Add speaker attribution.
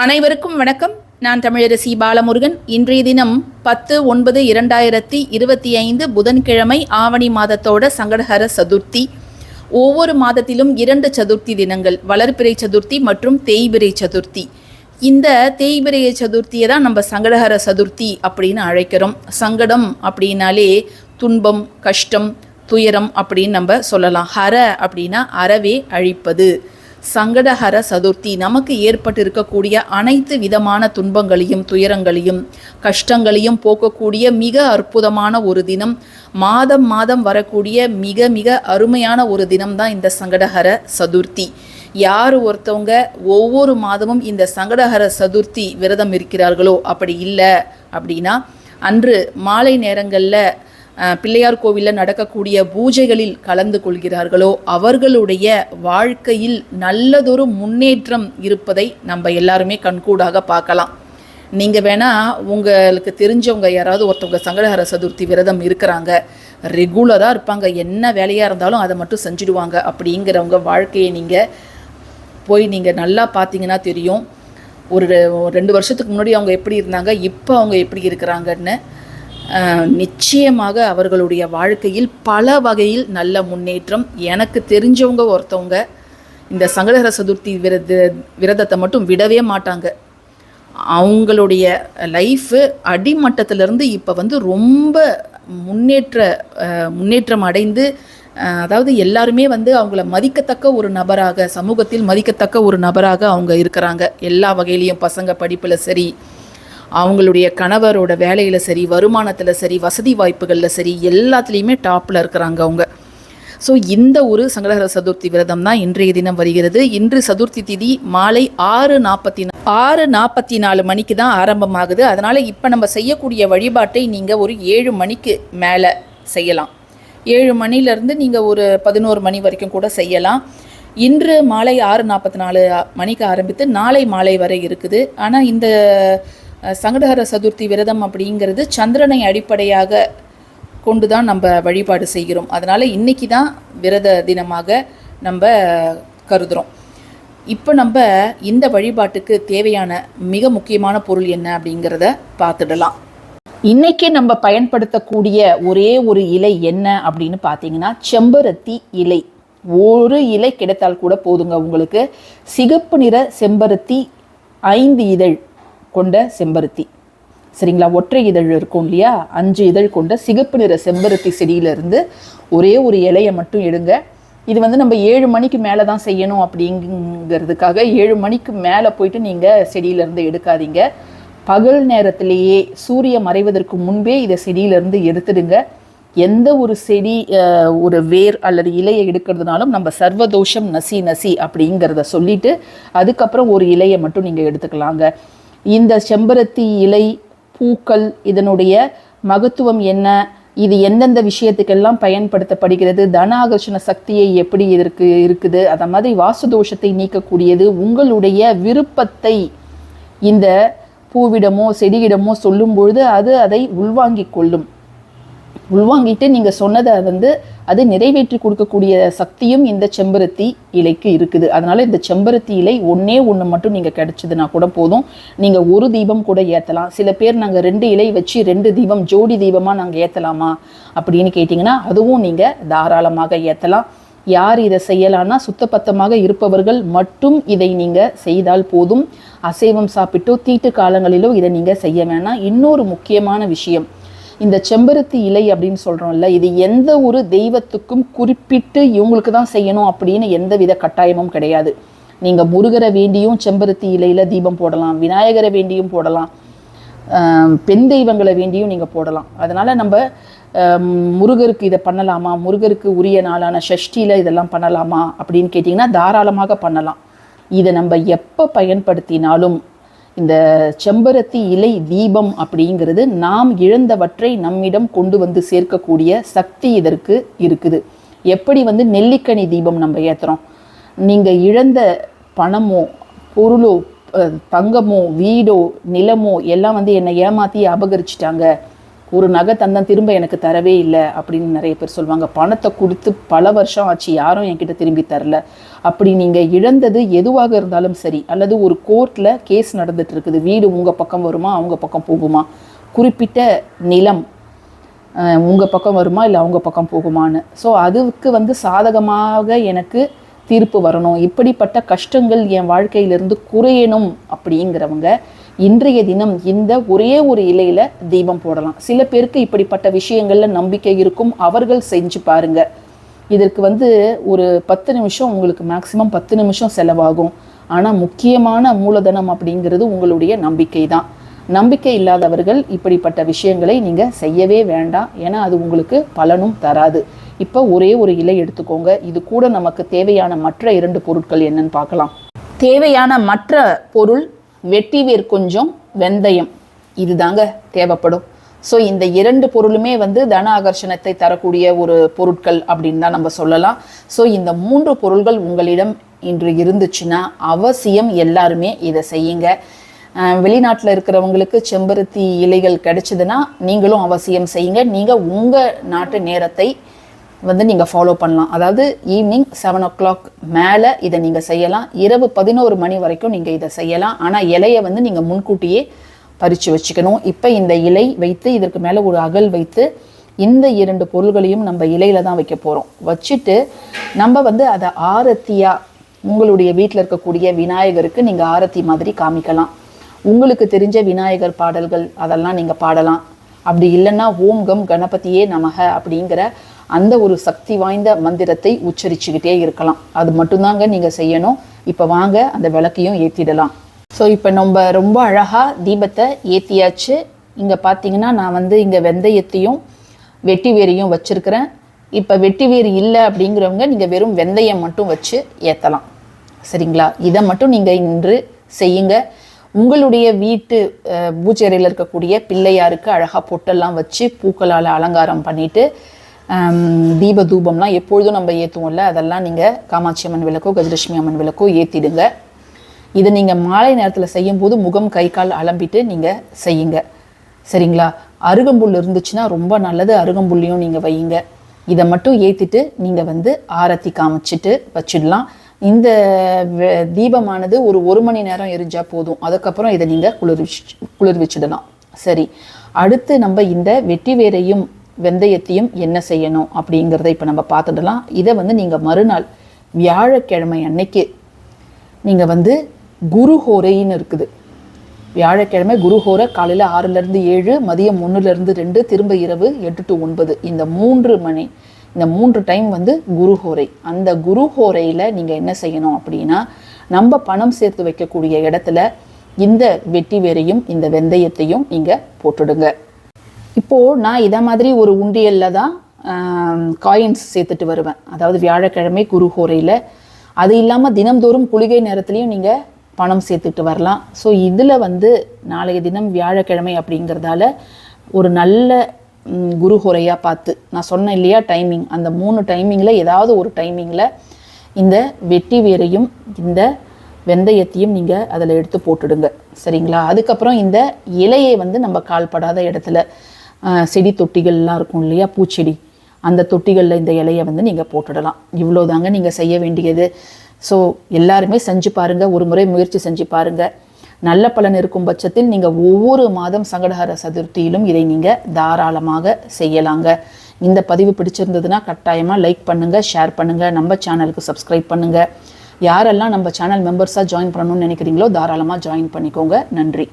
Speaker 1: அனைவருக்கும் வணக்கம். நான் தமிழரசி பாலமுருகன். இன்றைய தினம் பத்து ஒன்பது இரண்டாயிரத்தி இருபத்தி ஐந்து புதன்கிழமை ஆவணி மாதத்தோட சங்கடஹர சதுர்த்தி. ஒவ்வொரு மாதத்திலும் இரண்டு சதுர்த்தி தினங்கள் வளர்பிறை சதுர்த்தி மற்றும் தேய்பிறை சதுர்த்தி. இந்த தேய்பிரைய சதுர்த்தியை தான் நம்ம சங்கடஹர சதுர்த்தி அப்படின்னு அழைக்கிறோம். சங்கடம் அப்படின்னாலே துன்பம் கஷ்டம் துயரம் அப்படின்னு நம்ம சொல்லலாம். ஹர அப்படின்னா அறவே அழிப்பது. சங்கடஹர சதுர்த்தி நமக்கு ஏற்பட்டு இருக்கக்கூடிய அனைத்து விதமான துன்பங்களையும் துயரங்களையும் கஷ்டங்களையும் போக்கக்கூடிய மிக அற்புதமான ஒரு தினம். மாதம் மாதம் வரக்கூடிய மிக மிக அருமையான ஒரு தினம் தான் இந்த சங்கடஹர சதுர்த்தி. யார் ஒருத்தவங்க ஒவ்வொரு மாதமும் இந்த சங்கடஹர சதுர்த்தி விரதம் இருக்கிறார்களோ அப்படி இல்லை அப்படின்னா அன்று மாலை நேரங்களில் பிள்ளையார் கோவிலில் நடக்கக்கூடிய பூஜைகளில் கலந்து கொள்கிறார்களோ அவர்களுடைய வாழ்க்கையில் நல்லதொரு முன்னேற்றம் இருப்பதை நம்ம எல்லாருமே கண்கூடாக பார்க்கலாம். நீங்கள் வேணால் உங்களுக்கு தெரிஞ்சவங்க யாராவது ஒருத்தவங்க சங்கடஹர சதுர்த்தி விரதம் இருக்கிறாங்க ரெகுலராக இருப்பாங்க என்ன வேலையாக இருந்தாலும் அதை மட்டும் செஞ்சுடுவாங்க அப்படிங்கிறவங்க வாழ்க்கையை நீங்கள் போய் நீங்கள் நல்லா பார்த்தீங்கன்னா தெரியும். ஒரு ரெண்டு வருஷத்துக்கு முன்னாடி அவங்க எப்படி இருந்தாங்க இப்போ அவங்க எப்படி இருக்கிறாங்கன்னு நிச்சயமாக அவர்களுடைய வாழ்க்கையில் பல வகையில் நல்ல முன்னேற்றம். எனக்கு தெரிஞ்சவங்க ஒருத்தவங்க இந்த சங்கடகர சதுர்த்தி விரத விரதத்தை மட்டும் விடவே மாட்டாங்க. அவங்களுடைய லைஃபு அடிமட்டத்திலிருந்து இப்போ வந்து ரொம்ப முன்னேற்ற முன்னேற்றம் அடைந்து அதாவது எல்லாருமே வந்து அவங்கள மதிக்கத்தக்க ஒரு நபராக சமூகத்தில் மதிக்கத்தக்க ஒரு நபராக அவங்க இருக்கிறாங்க. எல்லா வகையிலையும் பசங்க படிப்பில் சரி அவங்களுடைய கணவரோட வேலையில் சரி வருமானத்தில் சரி வசதி வாய்ப்புகளில் சரி எல்லாத்துலேயுமே டாப்பில் இருக்கிறாங்க அவங்க. ஸோ இந்த ஒரு சங்கடகர சதுர்த்தி விரதம் தான் இன்றைய தினம் வருகிறது. இன்று சதுர்த்தி திதி மாலை ஆறு நாற்பத்தி ஆறு நாற்பத்தி நாலு மணிக்கு தான் ஆரம்பமாகுது. அதனால் இப்போ நம்ம செய்யக்கூடிய வழிபாட்டை நீங்கள் ஒரு ஏழு மணிக்கு மேலே செய்யலாம். ஏழு மணிலேருந்து நீங்கள் ஒரு பதினோரு மணி வரைக்கும் கூட செய்யலாம். இன்று மாலை ஆறு நாற்பத்தி நாலு மணிக்கு ஆரம்பித்து நாளை மாலை வரை இருக்குது. ஆனால் இந்த சங்கடஹர சதுர்த்தி விரதம் அப்படிங்கிறது சந்திரனை அடிப்படையாக கொண்டு தான் நம்ம வழிபாடு செய்கிறோம். அதனால் இன்றைக்கி தான் விரத தினமாக நம்ம கருதுகிறோம் இப்போ நம்ம இந்த வழிபாட்டுக்கு தேவையான மிக முக்கியமான பொருள் என்ன அப்படிங்கிறத பார்த்துடலாம். இன்றைக்கே நம்ம பயன்படுத்தக்கூடிய ஒரே ஒரு இலை என்ன அப்படின்னு பார்த்தீங்கன்னா செம்பருத்தி இலை. ஒரு இலை கிடைத்தால் கூட போதுங்க உங்களுக்கு. சிகப்பு நிற செம்பருத்தி ஐந்து இதழ். கொண்ட செம்பருத்தி. சரிங்களா? ஒற்றை இதழ் இருக்கும் இல்லையா? அஞ்சு இதழ் கொண்ட சிகப்பு நிற செம்பருத்தி செடியிலிருந்து ஒரே ஒரு இலையை மட்டும் எடுங்க. இது வந்து நம்ம ஏழு மணிக்கு மேலே தான் செய்யணும் அப்படிங்கிறதுக்காக ஏழு மணிக்கு மேலே போயிட்டு நீங்கள் செடியிலேருந்து எடுக்காதீங்க. பகல் நேரத்திலேயே சூரிய மறைவதற்கு முன்பே இதை செடியிலேருந்து எடுத்துடுங்க. எந்த ஒரு செடி ஒரு வேர் அல்லது இலையை எடுக்கிறதுனாலும் நம்ம சர்வதோஷம் நசி நசி அப்படிங்கிறத சொல்லிட்டு அதுக்கப்புறம் ஒரு இலையை மட்டும் நீங்கள் எடுத்துக்கலாங்க. இந்த செம்பருத்தி இலை பூக்கள் இதனுடைய மகத்துவம் என்ன? இது எந்தெந்த விஷயத்துக்கெல்லாம் பயன்படுத்தப்படுகிறது? தன ஆகர்ஷண சக்தியை எப்படி இதற்கு இருக்குது? அந்த மாதிரி வாசு தோஷத்தை நீக்கக்கூடியது உங்களுடைய விருப்பத்தை இந்த பூவிடமோ செடியிடமோ சொல்லும் பொழுது அது அதை உள்வாங்கிக் கொள்ளும். உள்வாங்கிட்டு நீங்கள் சொன்னதை வந்து அது நிறைவேற்றி கொடுக்கக்கூடிய சக்தியும் இந்த செம்பருத்தி இலைக்கு இருக்குது. அதனால் இந்த செம்பருத்தி இலை ஒன்றே ஒன்று மட்டும் நீங்கள் கிடச்சிதுன்னா கூட போதும். நீங்கள் ஒரு தீபம் கூட ஏற்றலாம் சில பேர் நாங்கள் ரெண்டு இலை வச்சு ரெண்டு தீபம் ஜோடி தீபமாக நாங்கள் ஏற்றலாமா அப்படின்னு கேட்டிங்கன்னா அதுவும் நீங்கள் தாராளமாக ஏற்றலாம் யார் இதை செய்யலான்னா சுத்தபத்தமாக இருப்பவர்கள் மட்டும் இதை நீங்கள் செய்தால் போதும். அசைவம் சாப்பிட்டோ தீட்டு காலங்களிலோ இதை நீங்கள் செய்ய வேணாம். இன்னொரு முக்கியமான விஷயம் இந்த செம்பருத்தி இலை அப்படின்னு சொல்கிறோம்ல இது எந்த ஒரு தெய்வத்துக்கும் குறிப்பிட்டு இவங்களுக்கு தான் செய்யணும் அப்படின்னு எந்த வித கட்டாயமும் கிடையாது. நீங்கள் முருகரை வேண்டியும் செம்பருத்தி இலையில் தீபம் போடலாம் விநாயகரை வேண்டியும் போடலாம் பெண் தெய்வங்களை வேண்டியும் நீங்கள் போடலாம். அதனால் நம்ம முருகருக்கு இதை பண்ணலாமா முருகருக்கு உரிய நாளான ஷஷ்டியில் இதெல்லாம் பண்ணலாமா அப்படின்னு கேட்டிங்கன்னா தாராளமாக பண்ணலாம். இதை நம்ம எப்போ பயன்படுத்தினாலும் இந்த செம்பருத்தி இலை தீபம் அப்படிங்கிறது நாம் இழந்தவற்றை நம்மிடம் கொண்டு வந்து சேர்க்கக்கூடிய சக்தி இதற்கு இருக்குது. எப்படி வந்து நெல்லிக்கனி தீபம் நம்ம ஏற்றுறோம் நீங்கள் இழந்த பணமோ பொருளோ தங்கமோ வீடோ நிலமோ எல்லாம் வந்து என்னை ஏமாற்றி அபகரிச்சிட்டாங்க. ஒரு நகை தந்தன் திரும்ப எனக்கு தரவே இல்லை அப்படின்னு நிறைய பேர் சொல்லுவாங்க. பணத்தை கொடுத்து பல வருஷம் ஆச்சு யாரும் என்கிட்ட திரும்பி தரல. அப்படி நீங்கள் இழந்தது எதுவாக இருந்தாலும் சரி அல்லது ஒரு கோர்ட்டில் கேஸ் நடந்துட்டு இருக்குது வீடு உங்கள் பக்கம் வருமா அவங்க பக்கம் போகுமா? குறிப்பிட்ட நிலம் உங்கள் பக்கம் வருமா இல்லை அவங்க பக்கம் போகுமான்னு. ஸோ அதுக்கு வந்து சாதகமாக எனக்கு தீர்ப்பு வரணும். இப்படிப்பட்ட கஷ்டங்கள் என் வாழ்க்கையிலிருந்து குறையணும் அப்படிங்கிறவங்க இன்றைய தினம் இந்த ஒரே ஒரு இலையில தீபம் போடலாம். சில பேருக்கு இப்படிப்பட்ட விஷயங்கள்ல நம்பிக்கை இருக்கும். அவர்கள் செஞ்சு பாருங்க. இதற்கு வந்து ஒரு பத்து நிமிஷம் உங்களுக்கு மேக்சிமம் பத்து நிமிஷம் செலவாகும். ஆனால் முக்கியமான மூலதனம் அப்படிங்கிறது உங்களுடைய நம்பிக்கை தான். நம்பிக்கை இல்லாதவர்கள் இப்படிப்பட்ட விஷயங்களை நீங்கள் செய்யவே வேண்டாம். ஏன்னா அது உங்களுக்கு பலனும் தராது. இப்போ ஒரே ஒரு இலை எடுத்துக்கோங்க. இது கூட நமக்கு தேவையான மற்ற இரண்டு பொருட்கள் என்னன்னு பார்க்கலாம். தேவையான மற்ற பொருள் வெட்டி வேர் கொஞ்சம் வெந்தயம். இதுதாங்க தேவைப்படும். ஸோ இந்த இரண்டு பொருளுமே வந்து தன ஆகர்ஷணத்தை தரக்கூடிய ஒரு பொருட்கள் அப்படின்னு தான் நம்ம சொல்லலாம். ஸோ இந்த மூன்று பொருள்கள் உங்களிடம் இன்று இருந்துச்சுன்னா அவசியம் எல்லாருமே இதை செய்யுங்க. வெளிநாட்டில் இருக்கிறவங்களுக்கு செம்பருத்தி இலைகள் கிடைச்சதுன்னா நீங்களும் அவசியம் செய்யுங்க. நீங்கள் உங்கள் நாட்டு நேரத்தை வந்து நீங்கள் ஃபாலோ பண்ணலாம். அதாவது ஈவினிங் செவன் ஓ கிளாக் மேலே இதை நீங்கள் செய்யலாம். இரவு பதினோரு மணி வரைக்கும் நீங்கள் இதை செய்யலாம். ஆனால் இலையை வந்து நீங்கள் முன்கூட்டியே பறித்து வச்சுக்கணும். இப்போ இந்த இலை வைத்து இதற்கு மேலே ஒரு அகல் வைத்து இந்த இரண்டு பொருள்களையும் நம்ம இலையில தான் வைக்க போகிறோம் வச்சுட்டு நம்ம வந்து அதை ஆரத்தியாக உங்களுடைய வீட்டில் இருக்கக்கூடிய விநாயகருக்கு நீங்கள் ஆரத்தி மாதிரி காமிக்கலாம். உங்களுக்கு தெரிஞ்ச விநாயகர் பாடல்கள் அதெல்லாம் நீங்கள் பாடலாம். அப்படி இல்லைன்னா ஓம் கம் கணபதியே நமக அப்படிங்கிற அந்த ஒரு சக்தி வாய்ந்த மந்திரத்தை உச்சரிச்சுக்கிட்டே இருக்கலாம். அது மட்டும்தாங்க நீங்கள் செய்யணும். இப்போ வாங்க அந்த விளக்கையும் ஏற்றிடலாம் ஸோ இப்போ நம்ம ரொம்ப அழகாக தீபத்தை ஏற்றியாச்சு இங்கே பார்த்தீங்கன்னா நான் வந்து இங்கே வெந்தயத்தையும் வெட்டி வேரையும் வச்சுருக்கிறேன். இப்போ வெட்டி வேறு இல்லை அப்படிங்கிறவங்க நீங்கள் வெறும் வெந்தயம் மட்டும் வச்சு ஏற்றலாம் சரிங்களா? இதை மட்டும் நீங்கள் இன்று செய்யுங்க. உங்களுடைய வீட்டு பூஜை அறையில் இருக்கக்கூடிய பிள்ளையாருக்கு அழகாக பொட்டெல்லாம் வச்சு பூக்களால் அலங்காரம் பண்ணிவிட்டு தீப தூபம்லாம் எப்பொழுதும் நம்ம ஏற்றுவோம்ல அதெல்லாம் நீங்கள் காமாட்சி அம்மன் விளக்கோ கஜலட்சுமி அம்மன் விளக்கோ ஏற்றிடுங்க இதை நீங்கள் மாலை நேரத்தில் செய்யும்போது முகம் கை கால் அலம்பிட்டு நீங்கள் செய்யுங்க. சரிங்களா? அருகம்புல் இருந்துச்சுன்னா ரொம்ப நல்லது. அருகம்புல்லையும் நீங்கள் வையுங்க. இதை மட்டும் ஏற்றிட்டு நீங்கள் வந்து ஆரத்தி காமிச்சிட்டு வச்சிடலாம். இந்த தீபமானது ஒரு ஒரு மணி நேரம் எரிஞ்சால் போதும். அதுக்கப்புறம் இதை நீங்கள் குளிர்விச்சு குளிர்விச்சிடலாம். சரி. அடுத்து நம்ம இந்த வெட்டி வேரையும் வெந்தயத்தையும் என்ன செய்யணும் அப்படிங்கிறத இப்போ நம்ம பார்த்துடலாம். இதை வந்து நீங்கள் மறுநாள் வியாழக்கிழமை அன்னைக்கு நீங்கள் வந்து குருஹோரைன்னு இருக்குது. வியாழக்கிழமை குருஹோரை காலையில் ஆறுலேருந்து ஏழு மதியம் ஒன்றுலேருந்து ரெண்டு திரும்ப இரவு எட்டு டு ஒன்பது. இந்த மூன்று மணி இந்த மூன்று டைம் வந்து குருஹோரை. அந்த குருஹோரையில் நீங்கள் என்ன செய்யணும் அப்படின்னா நம்ம பணம் சேர்த்து வைக்கக்கூடிய இடத்துல இந்த வெட்டி வேரையும் இந்த வெந்தயத்தையும் நீங்கள் போட்டுடுங்க. இப்போது நான் இதை மாதிரி ஒரு உண்டியலில் தான் காயின்ஸ் சேர்த்துட்டு வருவேன். அதாவது வியாழக்கிழமை குருஹோரையில் அது இல்லாமல் தினம்தோறும் குளிகை நேரத்துலையும் நீங்கள் பணம் சேர்த்துட்டு வரலாம். ஸோ இதில் வந்து நாளைய தினம் வியாழக்கிழமை அப்படிங்கிறதால ஒரு நல்ல குருஹுரையாக பார்த்து நான் சொன்னேன் இல்லையா டைமிங் அந்த மூணு டைமிங்கில் ஏதாவது ஒரு டைமிங்கில் இந்த வெட்டி வேரையும் இந்த வெந்தயத்தையும் நீங்கள் அதில் எடுத்து போட்டுடுங்க. சரிங்களா? அதுக்கப்புறம் இந்த இலையை வந்து நம்ம கால்படாத இடத்துல செடி தொட்டிகள்லாம் இருக்கும் இல்லையா? பூச்செடி. அந்த தொட்டிகளில் இந்த இலையை வந்து நீங்கள் போட்டுடலாம். இவ்வளோதாங்க நீங்கள் செய்ய வேண்டியது. ஸோ எல்லாருமே செஞ்சு பாருங்கள் ஒரு முறை முயற்சி செஞ்சு பாருங்கள் நல்ல பலன் இருக்கும் பட்சத்தில் நீங்கள் ஒவ்வொரு மாதம் சங்கடஹர சதுர்த்தியிலும் இதை நீங்கள் தாராளமாக செய்யலாங்க. இந்த பதிவு பிடிச்சிருந்ததுன்னா கட்டாயமாக லைக் பண்ணுங்கள் ஷேர் பண்ணுங்கள் நம்ம சேனலுக்கு சப்ஸ்கிரைப் பண்ணுங்கள் யாரெல்லாம் நம்ம சேனல் மெம்பர்ஸாக ஜாயின் பண்ணணும்னு நினைக்கிறீங்களோ தாராளமாக ஜாயின் பண்ணிக்கோங்க. நன்றி.